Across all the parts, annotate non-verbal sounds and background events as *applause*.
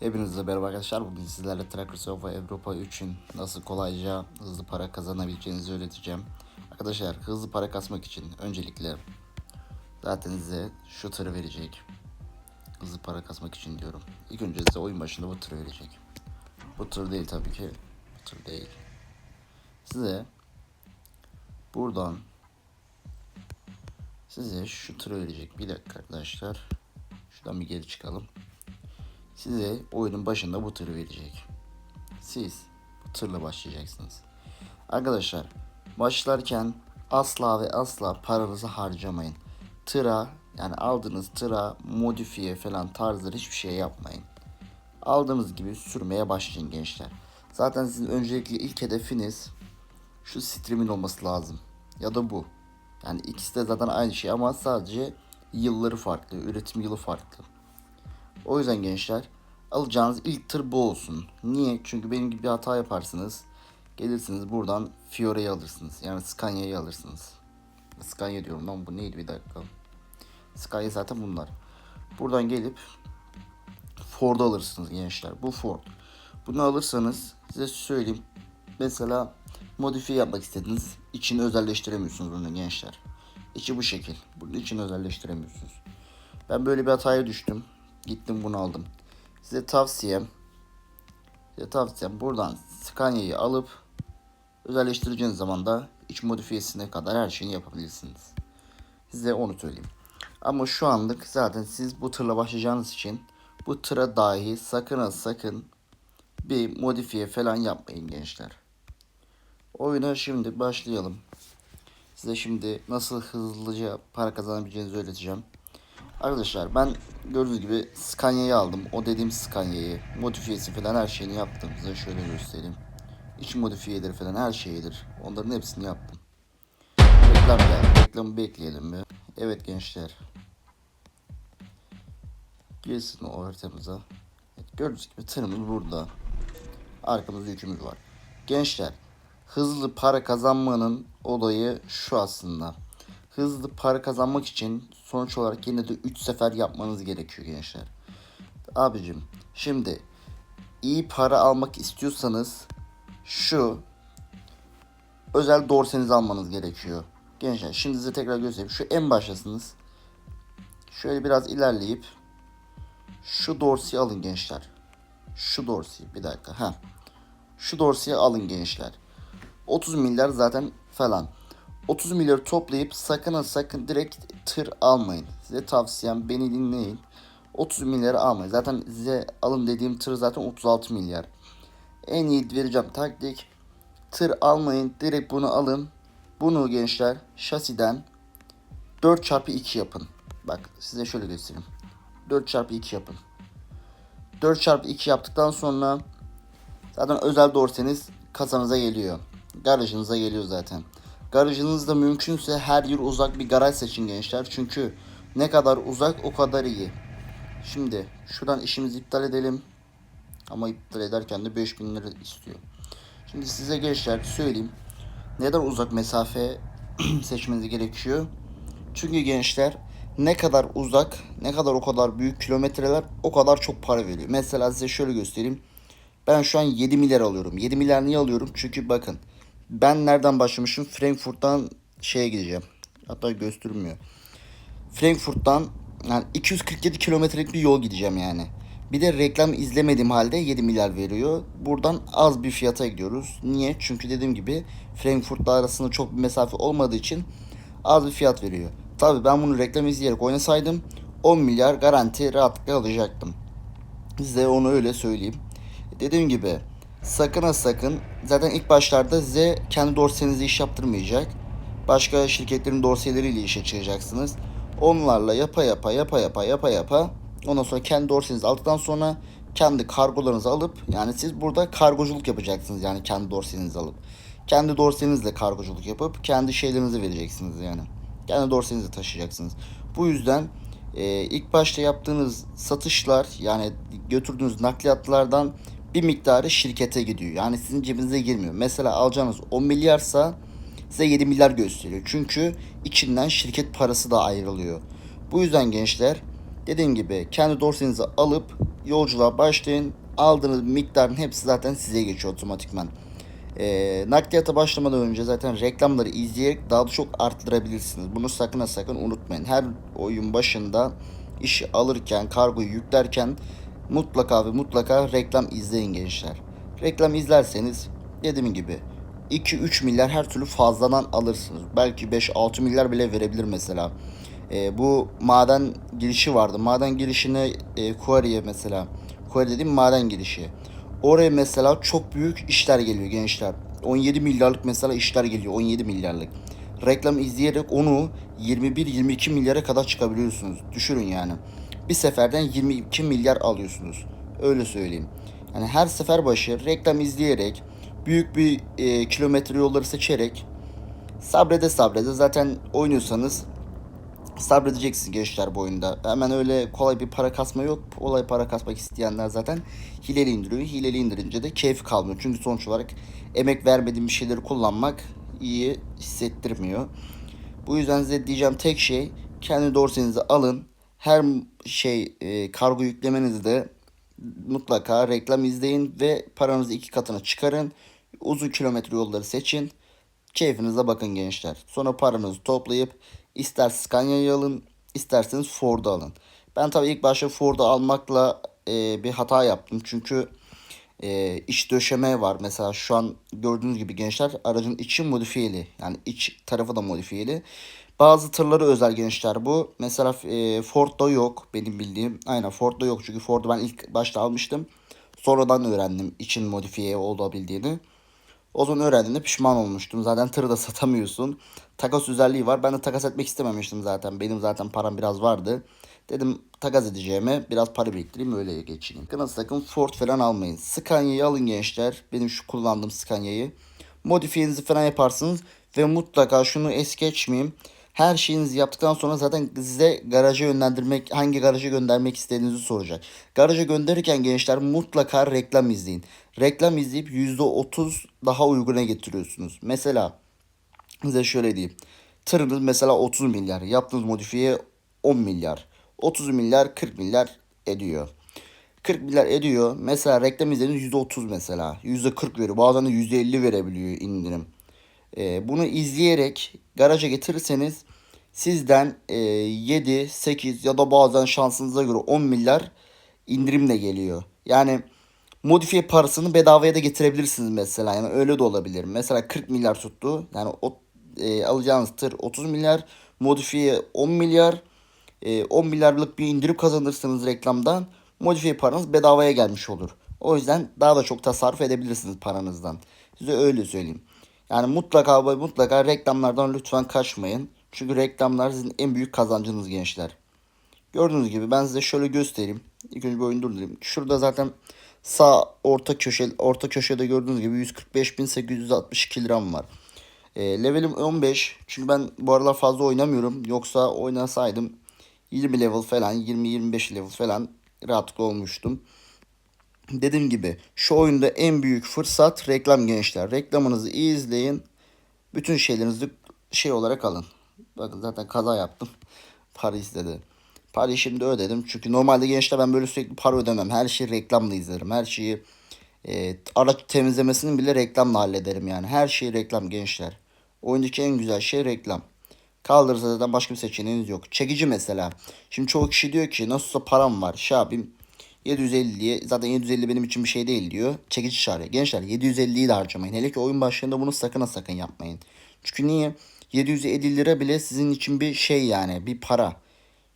Hepinize merhaba arkadaşlar. Bugün sizlerle Tracker Sofa Avrupa 3'ün nasıl kolayca hızlı para kazanabileceğinizi öğreteceğim. Arkadaşlar hızlı para kasmak için öncelikle zaten size şu tırı verecek. Hızlı para kasmak için diyorum. İlk önce size oyun başında bu tırı verecek. Bu tır değil tabii ki. Bu tır değil. Size buradan size şu tırı verecek. Bir dakika arkadaşlar. Şuradan bir geri çıkalım size oyunun başında bu tırı verecek. Siz bu tırla başlayacaksınız. Arkadaşlar başlarken asla ve asla paranızı harcamayın. Tıra yani aldığınız tıra modifiye falan tarzları hiçbir şey yapmayın. Aldığınız gibi sürmeye başlayın gençler. Zaten sizin öncelikli ilk hedefiniz şu streamin olması lazım. Ya da bu. Yani ikisi de zaten aynı şey ama sadece yılları farklı, üretim yılı farklı. O yüzden gençler alacağınız ilk tır bu olsun. Niye? Çünkü benim gibi bir hata yaparsınız. Gelirsiniz buradan Fiore'yi alırsınız. Yani Scania'yı alırsınız. Scania diyorum lan bu neydi bir dakika. Scania zaten bunlar. Buradan gelip Ford alırsınız gençler. Bu Ford. Bunu alırsanız size söyleyeyim. Mesela modifiye yapmak istediniz. İçini özelleştiremiyorsunuz bunu gençler. İçi bu şekil. Bunun için özelleştiremiyorsunuz. Ben böyle bir hataya düştüm. Gittim bunu aldım. Size tavsiyem size tavsiyem buradan Scania'yı alıp özelleştireceğiniz zaman da iç modifiyesine kadar her şeyini yapabilirsiniz. Size onu söyleyeyim. Ama şu anlık zaten siz bu tırla başlayacağınız için bu tıra dahi sakın ha sakın bir modifiye falan yapmayın gençler. Oyuna şimdi başlayalım. Size şimdi nasıl hızlıca para kazanabileceğinizi öğreteceğim. Arkadaşlar ben gördüğünüz gibi Scania'yı aldım. O dediğim Scania'yı. Modifiyesi falan her şeyini yaptım. Size şöyle göstereyim. İç modifiyeleri falan her şeyidir. Onların hepsini yaptım. Reklam geldi. Reklamı bekleyelim bir. Evet gençler. Girsin o haritamıza. Evet, gördüğünüz gibi tırımız burada. Arkamızda yükümüz var. Gençler hızlı para kazanmanın olayı şu aslında hızlı para kazanmak için sonuç olarak yine de 3 sefer yapmanız gerekiyor gençler. Abicim şimdi iyi para almak istiyorsanız şu özel dorsenizi almanız gerekiyor. Gençler şimdi size tekrar göstereyim. Şu en başlasınız. Şöyle biraz ilerleyip şu dorsiyi alın gençler. Şu dorsiyi bir dakika. Ha. Şu dorsiyi alın gençler. 30 milyar zaten falan. 30 milyar toplayıp sakın ha sakın direkt tır almayın. Size tavsiyem beni dinleyin. 30 milyarı almayın. Zaten size alın dediğim tır zaten 36 milyar. En iyi vereceğim taktik. Tır almayın. Direkt bunu alın. Bunu gençler şasiden 4 çarpı 2 yapın. Bak size şöyle göstereyim. 4 çarpı 2 yapın. 4 çarpı 2 yaptıktan sonra zaten özel dorseniz kasanıza geliyor. Garajınıza geliyor zaten. Garajınızda mümkünse her yer uzak bir garaj seçin gençler. Çünkü ne kadar uzak o kadar iyi. Şimdi şuradan işimizi iptal edelim. Ama iptal ederken de 5000 lira istiyor. Şimdi size gençler söyleyeyim. Neden uzak mesafe *clears throat* seçmeniz gerekiyor? Çünkü gençler ne kadar uzak, ne kadar o kadar büyük kilometreler o kadar çok para veriyor. Mesela size şöyle göstereyim. Ben şu an 7 milyar alıyorum. 7 milyar niye alıyorum? Çünkü bakın ben nereden başlamışım? Frankfurt'tan şeye gideceğim. Hatta göstermiyor. Frankfurt'tan yani 247 kilometrelik bir yol gideceğim yani. Bir de reklam izlemediğim halde 7 milyar veriyor. Buradan az bir fiyata gidiyoruz. Niye? Çünkü dediğim gibi Frankfurt'la arasında çok bir mesafe olmadığı için az bir fiyat veriyor. Tabii ben bunu reklam izleyerek oynasaydım 10 milyar garanti rahatlıkla alacaktım. Size onu öyle söyleyeyim. Dediğim gibi sakın ha sakın zaten ilk başlarda size kendi dorsenizi iş yaptırmayacak. Başka şirketlerin dorseleriyle işe çıkacaksınız. Onlarla yapa yapa yapa yapa yapa yapa ondan sonra kendi dorsenizi aldıktan sonra kendi kargolarınızı alıp yani siz burada kargoculuk yapacaksınız yani kendi dorsenizi alıp. Kendi dorsenizle kargoculuk yapıp kendi şeylerinizi vereceksiniz yani. Kendi dorsenizi taşıyacaksınız. Bu yüzden e, ilk başta yaptığınız satışlar yani götürdüğünüz nakliyatlardan bir miktarı şirkete gidiyor. Yani sizin cebinize girmiyor. Mesela alacağınız 10 milyarsa size 7 milyar gösteriyor. Çünkü içinden şirket parası da ayrılıyor. Bu yüzden gençler Dediğim gibi kendi dorsenizi alıp yolculuğa başlayın. Aldığınız miktarın hepsi zaten size geçiyor otomatikman. E, nakliyata başlamadan önce zaten reklamları izleyerek daha da çok arttırabilirsiniz. Bunu sakın sakın unutmayın. Her oyun başında işi alırken, kargoyu yüklerken mutlaka ve mutlaka reklam izleyin gençler. Reklam izlerseniz dediğim gibi 2-3 milyar her türlü fazladan alırsınız. Belki 5-6 milyar bile verebilir mesela. E, bu maden girişi vardı. Maden girişine e, Quarry'e mesela. Quarry dediğim maden girişi. Oraya mesela çok büyük işler geliyor gençler. 17 milyarlık mesela işler geliyor. 17 milyarlık. Reklam izleyerek onu 21-22 milyara kadar çıkabiliyorsunuz. Düşürün yani. Bir seferden 22 milyar alıyorsunuz. Öyle söyleyeyim. Yani her sefer başı reklam izleyerek büyük bir e, kilometre yolları seçerek sabrede sabrede zaten oynuyorsanız sabredeceksiniz gençler bu oyunda. Hemen öyle kolay bir para kasma yok. Kolay para kasmak isteyenler zaten hileli indiriyor. Hileli indirince de keyif kalmıyor. Çünkü sonuç olarak emek vermediğim bir şeyleri kullanmak iyi hissettirmiyor. Bu yüzden size diyeceğim tek şey kendi dorsenizi alın. Her şey e, kargo yüklemenizde mutlaka reklam izleyin ve paranızı iki katına çıkarın. Uzun kilometre yolları seçin. Keyfinize bakın gençler. Sonra paranızı toplayıp ister Scania'yı alın isterseniz Ford'u alın. Ben tabii ilk başta Ford'u almakla e, bir hata yaptım. Çünkü e, iç döşeme var. Mesela şu an gördüğünüz gibi gençler aracın içi modifiyeli. Yani iç tarafı da modifiyeli. Bazı tırları özel gençler bu. Mesela e, Ford'da yok benim bildiğim. Aynen Ford'da yok çünkü Ford'u ben ilk başta almıştım. Sonradan öğrendim için modifiye olabildiğini. O zaman öğrendiğimde pişman olmuştum. Zaten tırı da satamıyorsun. Takas özelliği var. Ben de takas etmek istememiştim zaten. Benim zaten param biraz vardı. Dedim takas edeceğime biraz para biriktireyim öyle geçeyim. Sakın sakın Ford falan almayın. Scania'yı alın gençler. Benim şu kullandığım Scania'yı. Modifiyenizi falan yaparsınız. Ve mutlaka şunu es geçmeyeyim. Her şeyinizi yaptıktan sonra zaten size garaja yönlendirmek, hangi garaja göndermek istediğinizi soracak. Garaja gönderirken gençler mutlaka reklam izleyin. Reklam izleyip %30 daha uyguna getiriyorsunuz. Mesela size şöyle diyeyim. Tırınız mesela 30 milyar. Yaptığınız modifiye 10 milyar. 30 milyar 40 milyar ediyor. 40 milyar ediyor. Mesela reklam izlediğiniz %30 mesela. %40 veriyor. Bazen de %50 verebiliyor indirim. Ee, bunu izleyerek garaja getirirseniz sizden e, 7, 8 ya da bazen şansınıza göre 10 milyar indirimle geliyor. Yani modifiye parasını bedavaya da getirebilirsiniz mesela. Yani öyle de olabilir. Mesela 40 milyar tuttu. Yani o e, alacağınız tır 30 milyar, modifiye 10 milyar. E, 10 milyarlık bir indirim kazanırsınız reklamdan. Modifiye paranız bedavaya gelmiş olur. O yüzden daha da çok tasarruf edebilirsiniz paranızdan. Size öyle söyleyeyim. Yani mutlaka mutlaka reklamlardan lütfen kaçmayın. Çünkü reklamlar sizin en büyük kazancınız gençler. Gördüğünüz gibi ben size şöyle göstereyim. İlk önce bir oyun durdurayım. Şurada zaten sağ orta köşe orta köşede gördüğünüz gibi 145.862 liram var. E, levelim 15. Çünkü ben bu aralar fazla oynamıyorum. Yoksa oynasaydım 20 level falan 20-25 level falan rahatlıkla olmuştum. Dediğim gibi şu oyunda en büyük fırsat reklam gençler. Reklamınızı iyi izleyin. Bütün şeylerinizi şey olarak alın. Bakın zaten kaza yaptım. Para istedi. Parayı şimdi ödedim. Çünkü normalde gençler ben böyle sürekli para ödemem. Her şeyi reklamla izlerim. Her şeyi e, araç temizlemesini bile reklamla hallederim yani. Her şey reklam gençler. Oyundaki en güzel şey reklam. Kaldırırsa zaten başka bir seçeneğiniz yok. Çekici mesela. Şimdi çoğu kişi diyor ki nasılsa param var. Şey yapayım 750'ye zaten 750 benim için bir şey değil diyor. Çekici çağırıyor. Gençler 750'yi de harcamayın. Hele ki oyun başlarında bunu sakın ha sakın yapmayın. Çünkü niye? 750 lira bile sizin için bir şey yani bir para.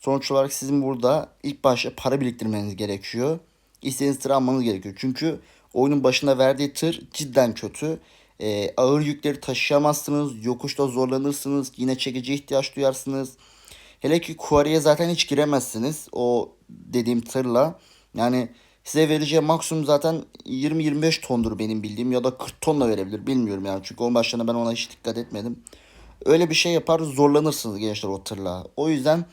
Sonuç olarak sizin burada ilk başta para biriktirmeniz gerekiyor. İstediğiniz tır almanız gerekiyor. Çünkü oyunun başında verdiği tır cidden kötü. Ee, ağır yükleri taşıyamazsınız. Yokuşta zorlanırsınız. Yine çekici ihtiyaç duyarsınız. Hele ki Quarry'e zaten hiç giremezsiniz. O dediğim tırla. Yani size vereceği maksimum zaten 20-25 tondur benim bildiğim ya da 40 ton da verebilir bilmiyorum yani. Çünkü onun başlarında ben ona hiç dikkat etmedim. Öyle bir şey yapar zorlanırsınız gençler o tırla. O yüzden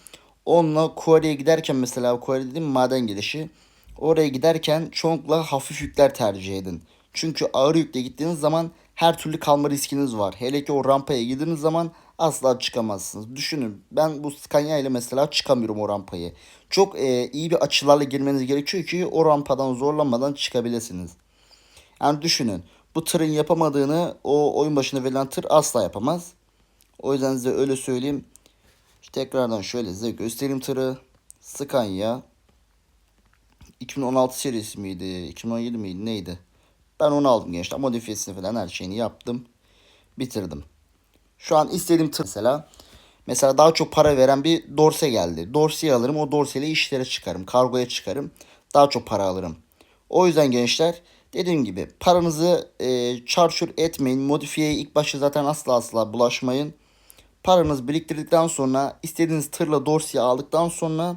onunla Quarry'e giderken mesela Quarry dediğim maden girişi. Oraya giderken çoğunlukla hafif yükler tercih edin. Çünkü ağır yükle gittiğiniz zaman her türlü kalma riskiniz var. Hele ki o rampaya girdiğiniz zaman asla çıkamazsınız. Düşünün ben bu Scania ile mesela çıkamıyorum o rampayı. Çok e, iyi bir açılarla girmeniz gerekiyor ki o rampadan zorlanmadan çıkabilirsiniz. Yani düşünün bu tırın yapamadığını o oyun başına verilen tır asla yapamaz. O yüzden size öyle söyleyeyim. Tekrardan şöyle size göstereyim tırı. Scania 2016 serisi miydi? 2017 miydi? Neydi? Ben onu aldım gençler. Modifiyesini falan her şeyini yaptım. Bitirdim. Şu an istediğim mesela. Mesela daha çok para veren bir dorse geldi. Dorseyi alırım. O dorseyle işlere çıkarım. Kargoya çıkarım. Daha çok para alırım. O yüzden gençler dediğim gibi paranızı e, çarçur etmeyin. Modifiyeye ilk başta zaten asla asla bulaşmayın. Paranızı biriktirdikten sonra istediğiniz tırla dorsiyi aldıktan sonra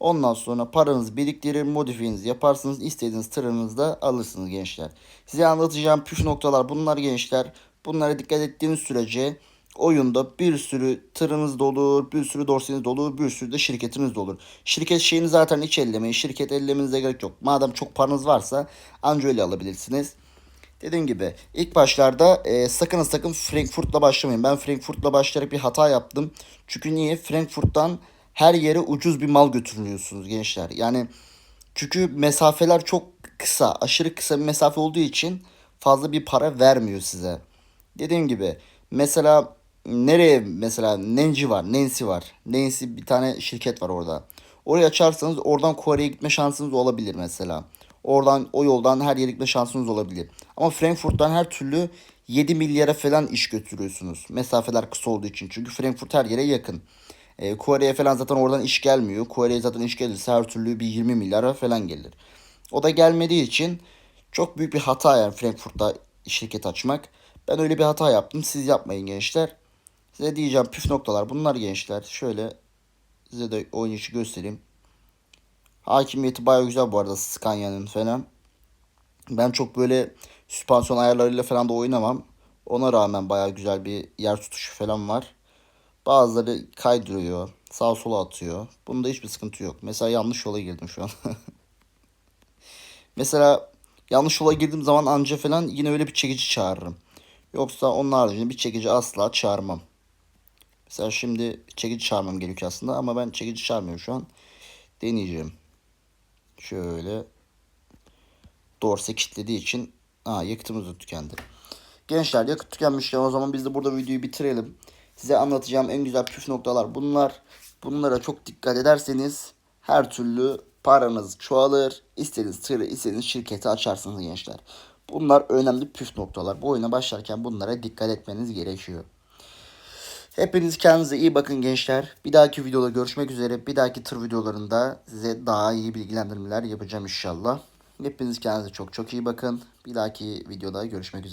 ondan sonra paranızı biriktirir modifiyenizi yaparsınız. istediğiniz tırınızı da alırsınız gençler. Size anlatacağım püf noktalar bunlar gençler. Bunlara dikkat ettiğiniz sürece oyunda bir sürü tırınız da bir sürü dorseniz de bir sürü de şirketiniz de. Şirket şeyini zaten hiç ellemeyin. Şirket ellemenize gerek yok. Madem çok paranız varsa anca öyle alabilirsiniz. Dediğim gibi ilk başlarda e, sakın sakın Frankfurt'la başlamayın. Ben Frankfurt'la başlayarak bir hata yaptım. Çünkü niye? Frankfurt'tan her yere ucuz bir mal götürüyorsunuz gençler. Yani çünkü mesafeler çok kısa. Aşırı kısa bir mesafe olduğu için fazla bir para vermiyor size. Dediğim gibi mesela nereye mesela Nenci var, Nancy var. Nancy bir tane şirket var orada. Orayı açarsanız oradan Kore'ye gitme şansınız olabilir mesela. Oradan o yoldan her yere gitme şansınız olabilir. Ama Frankfurt'tan her türlü 7 milyara falan iş götürüyorsunuz. Mesafeler kısa olduğu için. Çünkü Frankfurt her yere yakın. E, Kore'ye falan zaten oradan iş gelmiyor. Kore'ye zaten iş gelirse her türlü bir 20 milyara falan gelir. O da gelmediği için çok büyük bir hata yani Frankfurt'ta şirket açmak. Ben öyle bir hata yaptım. Siz yapmayın gençler. Size diyeceğim püf noktalar bunlar gençler. Şöyle size de oynayışı göstereyim. Hakimiyeti baya güzel bu arada Scania'nın falan. Ben çok böyle süspansiyon ayarlarıyla falan da oynamam. Ona rağmen baya güzel bir yer tutuşu falan var. Bazıları kaydırıyor. Sağ sola atıyor. Bunda hiçbir sıkıntı yok. Mesela yanlış yola girdim şu an. *laughs* Mesela yanlış yola girdiğim zaman anca falan yine öyle bir çekici çağırırım. Yoksa onun haricinde bir çekici asla çağırmam. Mesela şimdi çekici çağırmam gerekiyor aslında ama ben çekici çağırmıyorum şu an. Deneyeceğim. Şöyle. Dorse kilitlediği için Aa, yakıtımız da tükendi. Gençler yakıt tükenmişken o zaman biz de burada videoyu bitirelim. Size anlatacağım en güzel püf noktalar bunlar. Bunlara çok dikkat ederseniz her türlü paranız çoğalır. İstediğiniz tırı, istediğiniz şirketi açarsınız gençler. Bunlar önemli püf noktalar. Bu oyuna başlarken bunlara dikkat etmeniz gerekiyor. Hepiniz kendinize iyi bakın gençler. Bir dahaki videoda görüşmek üzere. Bir dahaki tır videolarında size daha iyi bilgilendirmeler yapacağım inşallah. Hepiniz kendinize çok çok iyi bakın. Bir dahaki videoda görüşmek üzere.